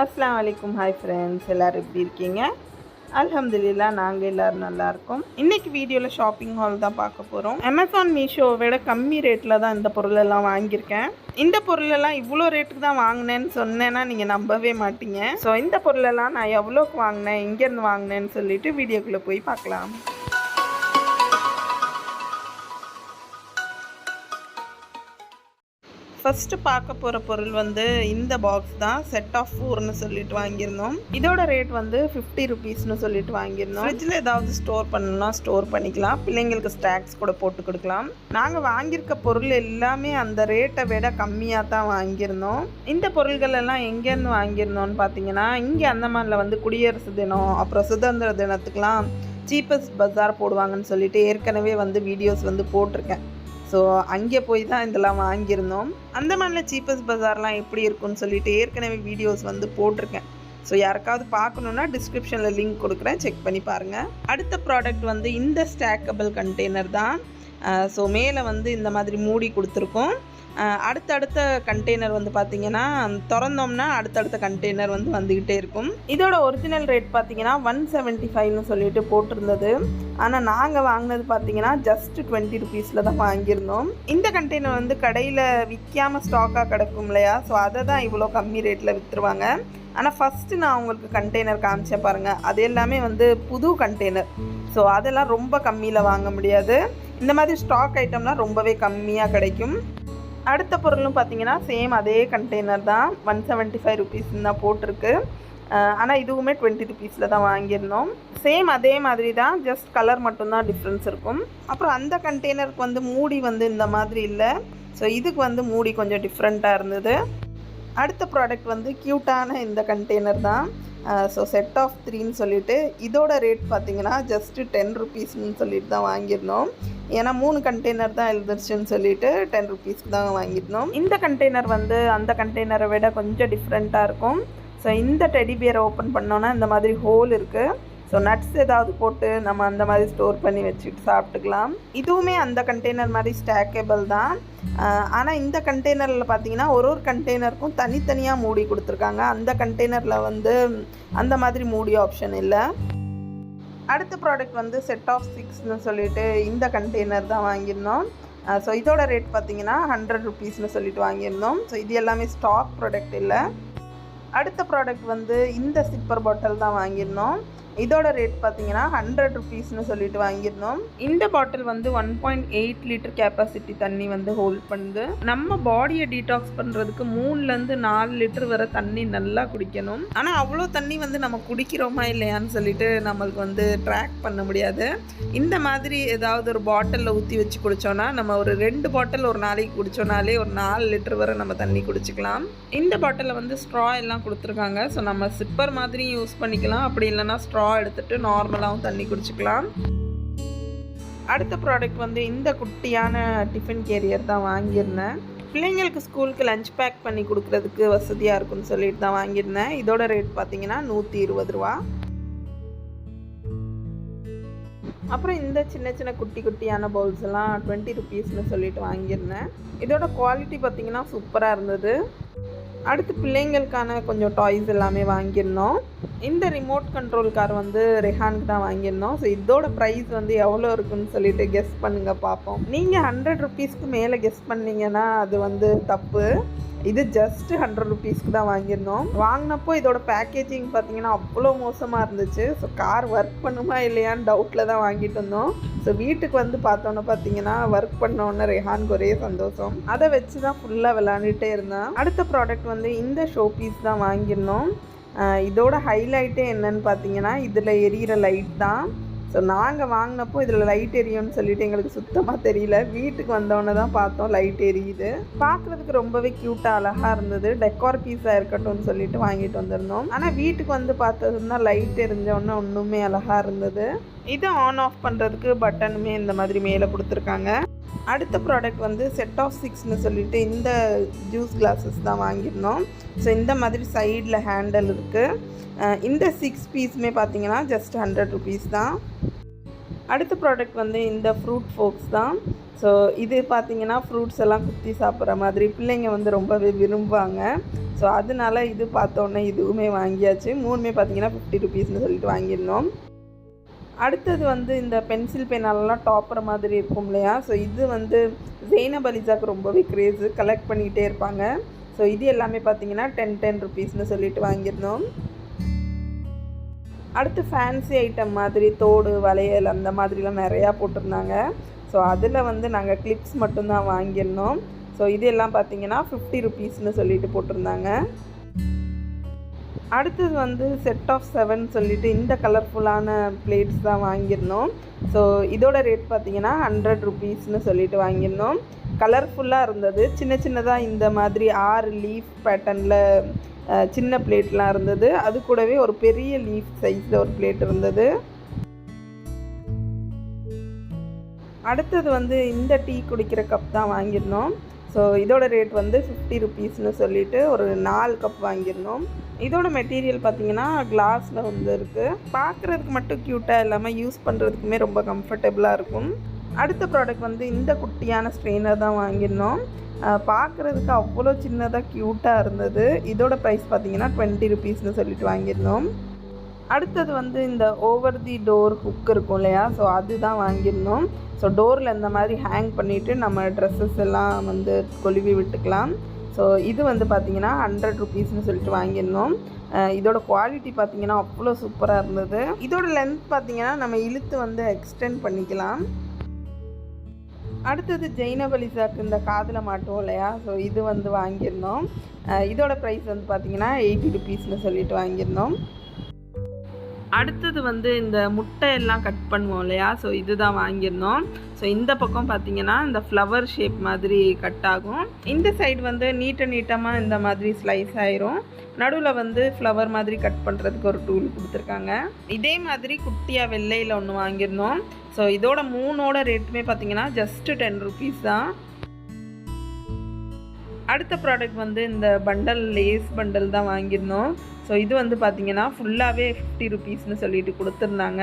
அஸ்லாம் வலைக்கும் hi friends எல்லோரும் எப்படி இருக்கீங்க? அலமதுல்லா நாங்கள் எல்லோரும் நல்லாயிருக்கோம் இன்றைக்கி வீடியோவில் ஷாப்பிங் ஹால் தான் பார்க்க போகிறோம் அமேசான் மீஷோவை விட கம்மி ரேட்டில் தான் இந்த பொருளெல்லாம் வாங்கியிருக்கேன். இந்த பொருளெல்லாம் இவ்வளோ ரேட்டுக்கு தான் வாங்கினேன்னு சொன்னேன்னா நீங்கள் நம்பவே மாட்டீங்க. ஸோ இந்த பொருளெல்லாம் நான் எவ்வளோக்கு வாங்கினேன் எங்கேருந்து வாங்கினேன்னு சொல்லிட்டு வீடியோக்குள்ளே போய் பார்க்கலாம். ஃபஸ்ட்டு பார்க்க போகிற பொருள் வந்து இந்த பாக்ஸ் தான் செட் ஆஃப் ஃபோர்னு சொல்லிட்டு வாங்கியிருந்தோம். இதோட ரேட் வந்து ஃபிஃப்டி ருபீஸ்னு சொல்லிட்டு வாங்கியிருந்தோம். ஃப்ரிட்ஜில் ஏதாவது ஸ்டோர் பண்ணணும்னா ஸ்டோர் பண்ணிக்கலாம். பிள்ளைங்களுக்கு ஸ்நாக்ஸ் கூட போட்டு கொடுக்கலாம். நாங்கள் வாங்கியிருக்க பொருள் எல்லாமே அந்த ரேட்டை விட கம்மியாக தான் வாங்கியிருந்தோம். இந்த பொருள்கள் எல்லாம் எங்கேருந்து வாங்கியிருந்தோம்னு பார்த்தீங்கன்னா இங்கே அந்தமானில் வந்து குடியரசு தினம் அப்புறம் சுதந்திர தினத்துக்கெலாம் சீப்பஸ்ட் பஜார் போடுவாங்கன்னு சொல்லிட்டு ஏற்கனவே வந்து வீடியோஸ் வந்து போட்டிருக்கேன். ஸோ அங்கே போய் தான் இதெல்லாம் வாங்கியிருந்தோம். அந்த மாதிரில சீப்பஸ்ட் பஜார்லாம் எப்படி இருக்கும்னு சொல்லிட்டு ஏற்கனவே வீடியோஸ் வந்து போட்டிருக்கேன். ஸோ யாருக்காவது பார்க்கணுன்னா டிஸ்கிரிப்ஷனில் லிங்க் கொடுக்குறேன். செக் பண்ணி பாருங்கள் அடுத்த ப்ராடக்ட் வந்து இந்த ஸ்டாக்கபிள் கண்டெய்னர் தான். Uh, ஸோ மேலே வந்து இந்த மாதிரி மூடி கொடுத்துருக்கோம். அடுத்தடுத்த கண்டெய்னர் வந்து பார்த்தீங்கன்னா திறந்தோம்னா அடுத்தடுத்த கண்டெய்னர் வந்து வந்துக்கிட்டே இருக்கும். இதோட ஒரிஜினல் ரேட் பார்த்தீங்கன்னா ஒன் செவன்ட்டி ஃபைவ்னு சொல்லிட்டு போட்டிருந்தது. ஆனால் நாங்கள் வாங்கினது பார்த்தீங்கன்னா ஜஸ்ட் டுவெண்ட்டி ருபீஸில் தான் வாங்கியிருந்தோம். இந்த கண்டெய்னர் வந்து கடையில் விற்காம ஸ்டாக்காக கிடக்கும் இல்லையா? ஸோ அதை தான் இவ்வளோ கம்மி ரேட்டில் விற்றுருவாங்க ஆனால் ஃபஸ்ட்டு நான் உங்களுக்கு கண்டெய்னர் காமிச்சேன் பாருங்கள் அது எல்லாமே வந்து புது கண்டெய்னர் ஸோ அதெல்லாம் ரொம்ப கம்மியில் வாங்க முடியாது. இந்த மாதிரி ஸ்டாக் ஐட்டம்லாம் ரொம்பவே கம்மியாக கிடைக்கும். அடுத்த பொருளும் பார்த்தீங்கன்னா சேம் அதே கண்டெய்னர் தான். ஒன் செவன்ட்டி ஃபைவ் ருபீஸ் தான் போட்டிருக்கு. ஆனால் இதுவுமே டுவெண்ட்டி ருபீஸில் தான் வாங்கியிருந்தோம். சேம் அதே மாதிரி தான் ஜஸ்ட் கலர் மட்டும்தான் டிஃப்ரென்ஸ் இருக்கும். அப்புறம் அந்த கண்டெய்னருக்கு வந்து மூடி வந்து இந்த மாதிரி இல்லை. ஸோ இதுக்கு வந்து மூடி கொஞ்சம் டிஃப்ரெண்ட்டாக இருந்தது. அடுத்த ப்ராடக்ட் வந்து க்யூட்டான இந்த கண்டெய்னர் தான். ஸோ செட் ஆஃப் த்ரீன்னு சொல்லிட்டு இதோட ரேட் பார்த்திங்கன்னா ஜஸ்ட்டு டென் ருபீஸ்னு சொல்லிட்டு தான் வாங்கியிருந்தோம். ஏன்னா மூணு கண்டெய்னர் தான் எழுதிருச்சுன்னு சொல்லிட்டு டென் ருபீஸ்க்கு தான் வாங்கியிருந்தோம். இந்த கண்டெய்னர் வந்து அந்த கண்டெய்னரை விட கொஞ்சம் டிஃப்ரெண்ட்டாக இருக்கும். ஸோ இந்த டெடி பியரை ஓப்பன் பண்ணோன்னா இந்த மாதிரி ஹோல் இருக்குது ஸோ நட்ஸ் ஏதாவது போட்டு நம்ம அந்த மாதிரி ஸ்டோர் பண்ணி வச்சுட்டு சாப்பிட்டுக்கலாம். இதுவுமே அந்த கண்டெய்னர் மாதிரி ஸ்டாக்கேபிள் தான். ஆனால் இந்த கண்டெய்னரில் பார்த்தீங்கன்னா ஒரு ஒரு கண்டெய்னருக்கும் தனித்தனியாக மூடி கொடுத்துருக்காங்க. அந்த கண்டெய்னரில் வந்து அந்த மாதிரி மூடி ஆப்ஷன் இல்லை. அடுத்த ப்ராடக்ட் வந்து செட் ஆஃப் சிக்ஸ்னு சொல்லிட்டு இந்த கண்டெய்னர் தான் வாங்கியிருந்தோம். ஸோ இதோட ரேட் பார்த்தீங்கன்னா ஹண்ட்ரட் ருபீஸ்னு சொல்லிட்டு வாங்கியிருந்தோம். ஸோ இது எல்லாமே ஸ்டாக் ப்ராடக்ட் இல்லை. அடுத்த ப்ராடக்ட் வந்து இந்த சிப்பர் பாட்டில் தான் வாங்கியிருந்தோம். இதோட ரேட் பார்த்தீங்கன்னா ஹண்ட்ரட் ருபீஸ்னு சொல்லிட்டு வாங்கியிருந்தோம். இந்த பாட்டில் வந்து one point eight litre capacity தண்ணி வந்து ஹோல்ட் பண்ணுது. நம்ம பாடியை டீடாக்ஸ் பண்ணுறதுக்கு மூணுலேருந்து நாலு லிட்டர் வர தண்ணி நல்லா குடிக்கணும். ஆனால் அவ்வளோ தண்ணி வந்து நம்ம குடிக்கிறோமா இல்லையான்னு சொல்லிட்டு நம்மளுக்கு வந்து ட்ராக் பண்ண முடியாது. இந்த மாதிரி ஏதாவது ஒரு பாட்டிலில் ஊற்றி வச்சு குடித்தோன்னா நம்ம ஒரு ரெண்டு பாட்டில் ஒரு நாளைக்கு குடித்தோனாலே ஒரு நாலு லிட்டர் வரை நம்ம தண்ணி குடிச்சிக்கலாம். இந்த பாட்டிலில் வந்து ஸ்ட்ரா எல்லாம் கொடுத்துருக்காங்க. ஸோ நம்ம சிப்பர் மாதிரியும் யூஸ் பண்ணிக்கலாம். அப்படி இல்லைன்னா ஸ்ட்ரா எடுத்துகிட்டு நார்மலாகவும் தண்ணி குடிச்சிக்கலாம். அடுத்த ப்ராடக்ட் வந்து இந்த குட்டியான டிஃபன் கேரியர் தான் வாங்கியிருந்தேன். பிள்ளைங்களுக்கு ஸ்கூலுக்கு லஞ்ச் பேக் பண்ணி கொடுக்குறதுக்கு வசதியாக இருக்கும்னு சொல்லிட்டு தான் வாங்கியிருந்தேன். இதோட ரேட் பார்த்தீங்கன்னா நூற்றி இருபது ரூபா. அப்புறம் இந்த சின்ன சின்ன குட்டி குட்டியான பவுல்ஸ் எல்லாம் டுவெண்ட்டி ருபீஸ்னு சொல்லிட்டு வாங்கியிருந்தேன். இதோட குவாலிட்டி பார்த்தீங்கன்னா சூப்பராக இருந்தது. அடுத்து பிள்ளைங்களுக்கான கொஞ்சம் டாய்ஸ் எல்லாமே வாங்கியிருந்தோம். இந்த ரிமோட் கண்ட்ரோல் கார் வந்து ரெஹானுக்கு தான் வாங்கியிருந்தோம். ஸோ இதோட ப்ரைஸ் வந்து எவ்வளோ இருக்குன்னு சொல்லிட்டு கெஸ் பண்ணுங்கள் பார்ப்போம். நீங்கள் ஹண்ட்ரட் ருபீஸ்க்கு மேலே கெஸ் பண்ணீங்கன்னா அது வந்து தப்பு. இது ஜஸ்ட் ஹண்ட்ரட் ருபீஸ்க்கு தான் வாங்கியிருந்தோம். வாங்கினப்போ இதோட பேக்கேஜிங் பார்த்தீங்கன்னா அவ்வளோ மோசமாக இருந்துச்சு. ஸோ கார் ஒர்க் பண்ணுமா இல்லையான்னு டவுட்டில் தான் வாங்கிட்டு வந்தோம். ஸோ வீட்டுக்கு வந்து பார்த்தோன்னே பார்த்தீங்கன்னா ஒர்க் பண்ணோன்னே ரெஹானுக்கு ஒரே சந்தோஷம். அதை வச்சு தான் ஃபுல்லாக விளாண்டுட்டே இருந்தேன். அடுத்த ப்ராடக்ட் வந்து இந்த ஷோ பீஸ் தான் வாங்கியிருந்தோம். இதோட ஹைலைட்டே என்னன்னு பார்த்தீங்கன்னா இதில் எரியிற லைட் தான். ஸோ நாங்கள் வாங்கினப்போ இதில் லைட் எரியும்னு சொல்லிட்டு எங்களுக்கு சுத்தமாக தெரியல. வீட்டுக்கு வந்தோடனே தான் பார்த்தோம் லைட் எரியுது. பார்க்குறதுக்கு ரொம்பவே க்யூட்டாக அழகாக இருந்தது. டெக்கார் பீஸாக இருக்கட்டும்னு சொல்லிட்டு வாங்கிட்டு வந்திருந்தோம். ஆனால் வீட்டுக்கு வந்து பார்த்ததுன்னா லைட் எரிஞ்சோடனே ஒன்றுமே அழகாக இருந்தது. இது ஆன் ஆஃப் பண்ணுறதுக்கு பட்டனுமே இந்த மாதிரி மேலே கொடுத்துருக்காங்க. அடுத்த ப்ராடக்ட் வந்து செட் ஆஃப் சிக்ஸ்னு சொல்லிட்டு இந்த ஜூஸ் கிளாஸஸ் தான் வாங்கியிருந்தோம். ஸோ இந்த மாதிரி சைடில் ஹேண்டல் இருக்குது இந்த சிக்ஸ் பீஸுமே பார்த்தீங்கன்னா ஜஸ்ட் ஹண்ட்ரட் ருபீஸ் தான். அடுத்த ப்ராடக்ட் வந்து இந்த ஃப்ரூட் ஃபோக்ஸ் தான். ஸோ இது பார்த்தீங்கன்னா ஃப்ரூட்ஸ் எல்லாம் குத்தி சாப்பிட்ற மாதிரி பிள்ளைங்க வந்து ரொம்பவே விரும்புவாங்க. ஸோ அதனால இது பார்த்தோன்னே இதுவுமே வாங்கியாச்சு. மூணுமே பார்த்தீங்கன்னா ஃபிஃப்டி ருபீஸ்னு சொல்லிட்டு வாங்கியிருந்தோம். அடுத்தது வந்து இந்த பென்சில் பெனாலெலாம் டாப்பர் மாதிரி இருக்கும் இல்லையா? ஸோ இது வந்து ஜெய்னப் அலிசாக்கு ரொம்பவே க்ரேஸு கலெக்ட் பண்ணிக்கிட்டே இருப்பாங்க. ஸோ இது எல்லாமே பார்த்தீங்கன்னா டென் டென் ருபீஸ்னு சொல்லிட்டு வாங்கியிருந்தோம். அடுத்து ஃபேன்சி ஐட்டம் மாதிரி தோடு வளையல் அந்த மாதிரிலாம் நிறையா போட்டிருந்தாங்க. ஸோ அதில் வந்து நாங்கள் கிளிப்ஸ் மட்டும்தான் வாங்கியிருந்தோம். ஸோ இதெல்லாம் பார்த்தீங்கன்னா ஃபிஃப்டி ருபீஸ்னு சொல்லிட்டு போட்டிருந்தாங்க. அடுத்தது வந்து செட் ஆஃப் செவன் சொல்லிட்டு இந்த கலர்ஃபுல்லான பிளேட்ஸ் தான் வாங்கியிருந்தோம். ஸோ இதோட ரேட் பார்த்தீங்கன்னா ஹண்ட்ரட் ருபீஸ்னு சொல்லிட்டு வாங்கியிருந்தோம். கலர்ஃபுல்லாக இருந்தது. சின்ன சின்னதாக இந்த மாதிரி ஆறு லீஃப் பேட்டர்னில் சின்ன பிளேட்லாம் இருந்தது. அது கூடவே ஒரு பெரிய லீஃப் சைஸில் ஒரு பிளேட் இருந்தது. அடுத்தது வந்து இந்த டீ குடிக்கிற கப் தான் வாங்கியிருந்தோம். ஸோ இதோட ரேட் வந்து ஃபிஃப்டி ருபீஸ்னு சொல்லிட்டு ஒரு நாலு கப் வாங்கியிருந்தோம். இதோட மெட்டீரியல் பார்த்தீங்கன்னா கிளாஸில் வந்து இருக்குது பார்க்குறதுக்கு மட்டும் க்யூட்டாக இல்லாமல் யூஸ் பண்ணுறதுக்குமே ரொம்ப கம்ஃபர்டபுளாக இருக்கும். அடுத்த ப்ராடக்ட் வந்து இந்த குட்டியான ஸ்ட்ரெயினர் தான் வாங்கியிருந்தோம். பார்க்குறதுக்கு அவ்வளோ சின்னதாக க்யூட்டாக இருந்தது. இதோட ப்ரைஸ் பார்த்தீங்கன்னா டுவெண்ட்டி ருபீஸ்னு சொல்லிட்டு வாங்கியிருந்தோம். அடுத்தது வந்து இந்த ஓவர் தி டோர் ஹுக் இருக்கும் இல்லையா? ஸோ அதுதான் வாங்கியிருந்தோம். ஸோ டோரில் இந்த மாதிரி ஹேங் பண்ணிவிட்டு நம்ம ட்ரெஸ்ஸஸ் எல்லாம் வந்து கொழுவி விட்டுக்கலாம். ஸோ இது வந்து பார்த்திங்கன்னா ஹண்ட்ரட் ருபீஸ்னு சொல்லிட்டு வாங்கியிருந்தோம். இதோட குவாலிட்டி பார்த்திங்கன்னா அவ்வளோ சூப்பராக இருந்தது. இதோட லென்த் பார்த்தீங்கன்னா நம்ம இழுத்து வந்து எக்ஸ்டெண்ட் பண்ணிக்கலாம். அடுத்தது ஜெயினபலிசாக்கு இந்த காதில் மாட்டோம் இல்லையா? ஸோ இது வந்து வாங்கியிருந்தோம். இதோட ப்ரைஸ் வந்து பார்த்தீங்கன்னா எயிட்டி ருபீஸ்னு சொல்லிட்டு வாங்கியிருந்தோம். அடுத்தது வந்து இந்த முட்டை எல்லாம் கட் பண்ணுவோம் இல்லையா? ஸோ இதுதான் வாங்கியிருந்தோம். ஸோ இந்த பக்கம் பார்த்தீங்கன்னா இந்த ஃப்ளவர் ஷேப் மாதிரி கட் ஆகும். இந்த சைடு வந்து நீட்ட நீட்டமாக இந்த மாதிரி ஸ்லைஸ் ஆயிரும். நடுவில் வந்து ஃப்ளவர் மாதிரி கட் பண்ணுறதுக்கு ஒரு டூல் கொடுத்துருக்காங்க. இதே மாதிரி குட்டியாக வெள்ளையில் ஒன்று வாங்கியிருந்தோம். ஸோ இதோட மூணோட ரேட்டுமே பார்த்தீங்கன்னா ஜஸ்ட்டு டென் ருபீஸ் தான். அடுத்த ப்ராடக்ட் வந்து இந்த பண்டல் லேஸ் பண்டல் தான் வாங்கியிருந்தோம். ஸோ இது வந்து பார்த்திங்கன்னா ஃபுல்லாகவே ஃபிஃப்டி ருபீஸ்னு சொல்லிட்டு கொடுத்துருந்தாங்க.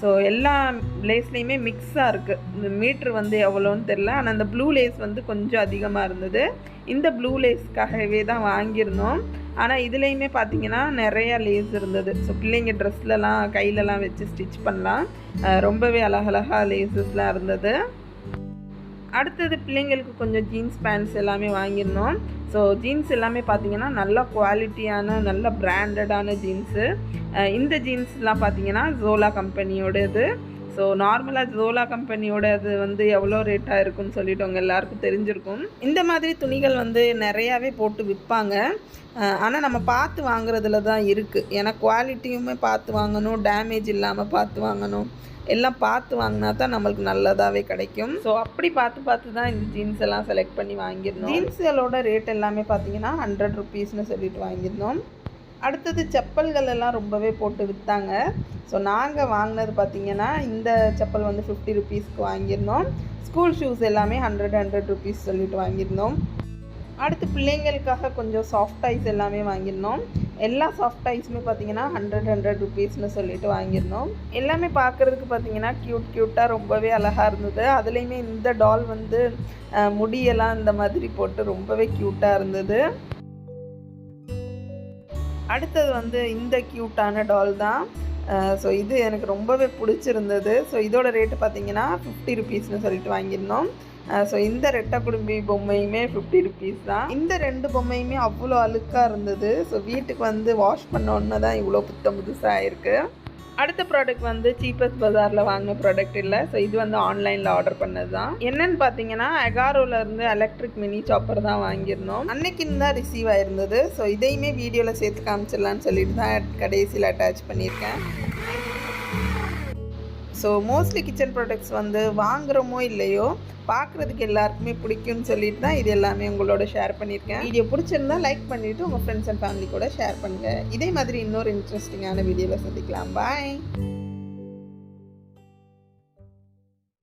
ஸோ எல்லா லேஸ்லேயுமே மிக்ஸாக இருக்குது இந்த மீட்ரு வந்து எவ்வளோன்னு தெரில ஆனால் அந்த ப்ளூ லேஸ் வந்து கொஞ்சம் அதிகமாக இருந்தது. இந்த ப்ளூ லேஸ்க்காகவே தான் வாங்கியிருந்தோம். ஆனால் இதுலேயுமே பார்த்தீங்கன்னா நிறையா லேஸ் இருந்தது. ஸோ பிள்ளைங்க ட்ரெஸ்லலாம் கையிலலாம் வச்சு ஸ்டிச் பண்ணலாம். ரொம்பவே அழகழகா லேசஸ்லாம் இருந்தது. அடுத்தது பிள்ளைங்களுக்கு கொஞ்சம் ஜீன்ஸ் பேண்ட்ஸ் எல்லாமே வாங்கியிருந்தோம். ஸோ ஜீன்ஸ் எல்லாமே பார்த்தீங்கன்னா நல்ல குவாலிட்டியான நல்ல பிராண்டடான ஜீன்ஸு இந்த ஜீன்ஸ்லாம் பார்த்தீங்கன்னா ஜோலா கம்பெனியோட இது ஸோ நார்மலாக ஜோலா கம்பெனியோட அது வந்து எவ்வளோ ரேட்டாக இருக்குன்னு சொல்லிட்டு அவங்க எல்லாருக்கும் தெரிஞ்சிருக்கும். இந்த மாதிரி துணிகள் வந்து நிறையாவே போட்டு விற்பாங்க. ஆனால் நம்ம பார்த்து வாங்குறதுல தான் இருக்குது ஏன்னா குவாலிட்டியுமே பார்த்து வாங்கணும் டேமேஜ் இல்லாமல் பார்த்து வாங்கணும். எல்லாம் பார்த்து வாங்கினா தான் நம்மளுக்கு நல்லதாகவே கிடைக்கும். ஸோ அப்படி பார்த்து பார்த்து தான் இந்த ஜீன்ஸ் எல்லாம் செலக்ட் பண்ணி வாங்கியிருந்தோம். ஜீன்ஸுகளோட ரேட் எல்லாமே பார்த்தீங்கன்னா ஹண்ட்ரட் ருபீஸ்னு சொல்லிட்டு வாங்கியிருந்தோம். அடுத்தது செப்பல்கள் எல்லாம் ரொம்பவே போட்டு விற்றாங்க ஸோ நாங்கள் வாங்கினது பார்த்தீங்கன்னா இந்த செப்பல் வந்து ஃபிஃப்டி ருபீஸ்க்கு வாங்கியிருந்தோம். ஸ்கூல் ஷூஸ் எல்லாமே ஹண்ட்ரட் ஹண்ட்ரட் ருபீஸ் சொல்லிட்டு வாங்கியிருந்தோம். அடுத்து பிள்ளைங்களுக்காக கொஞ்சம் சாஃப்ட் ஐஸ் எல்லாமே வாங்கியிருந்தோம். எல்லா சாஃப்ட் ஐஸுமே பார்த்தீங்கன்னா ஹண்ட்ரட் ஹண்ட்ரட் ருபீஸ்னு சொல்லிட்டு வாங்கியிருந்தோம். எல்லாமே பார்க்குறதுக்கு பார்த்தீங்கன்னா க்யூட் க்யூட்டாக ரொம்பவே அழகாக இருந்தது. அதுலேயுமே இந்த டால் வந்து முடியெல்லாம் இந்த மாதிரி போட்டு ரொம்பவே க்யூட்டாக இருந்தது. அடுத்தது வந்து இந்த க்யூட்டான டால் தான். ஸோ இது எனக்கு ரொம்பவே பிடிச்சிருந்தது. ஸோ இதோட ரேட்டு பார்த்தீங்கன்னா ஃபிஃப்டி ருபீஸ்னு சொல்லிட்டு வாங்கியிருந்தோம். ஸோ இந்த ரெட்டை குடும்பி பொம்மையுமே ஃபிஃப்டி ருபீஸ் தான். இந்த ரெண்டு பொம்மையுமே அவ்வளோ அழுக்காக இருந்தது. ஸோ வீட்டுக்கு வந்து வாஷ் பண்ணோன்னு தான் இவ்வளோ புத்தம் புதுசாக இருக்குது அடுத்த ப்ராடக்ட் வந்து சீப்பஸ்ட் பஜாரில் வாங்கின ப்ராடக்ட் இல்லை. ஸோ இது வந்து ஆன்லைனில் ஆர்டர் பண்ணது தான். என்னன்னு பார்த்தீங்கன்னா எகாரோல இருந்து எலக்ட்ரிக் மினி சாப்பர் தான் வாங்கியிருந்தோம். அன்னைக்குன்னு தான் ரிசீவ் ஆயிருந்தது. ஸோ இதையுமே வீடியோவில் சேர்த்து காமிச்சிடலான்னு சொல்லிட்டு தான் கடைசியில் அட்டாச் பண்ணியிருக்கேன். ஸோ மோஸ்ட்லி கிச்சன் ப்ராடக்ட்ஸ் வந்து வாங்குறோமோ இல்லையோ பார்க்குறதுக்கு எல்லாருக்குமே பிடிக்கும்னு சொல்லிட்டு தான் இது எல்லாமே உங்களோட ஷேர் பண்ணியிருக்கேன். வீடியோ பிடிச்சிருந்தா லைக் பண்ணிவிட்டு உங்கள் ஃப்ரெண்ட்ஸ் அண்ட் ஃபேமிலி கூட ஷேர் பண்ணுங்கள் இதே மாதிரி இன்னொரு இன்ட்ரெஸ்டிங்கான வீடியோவில் சந்திக்கலாம். பாய்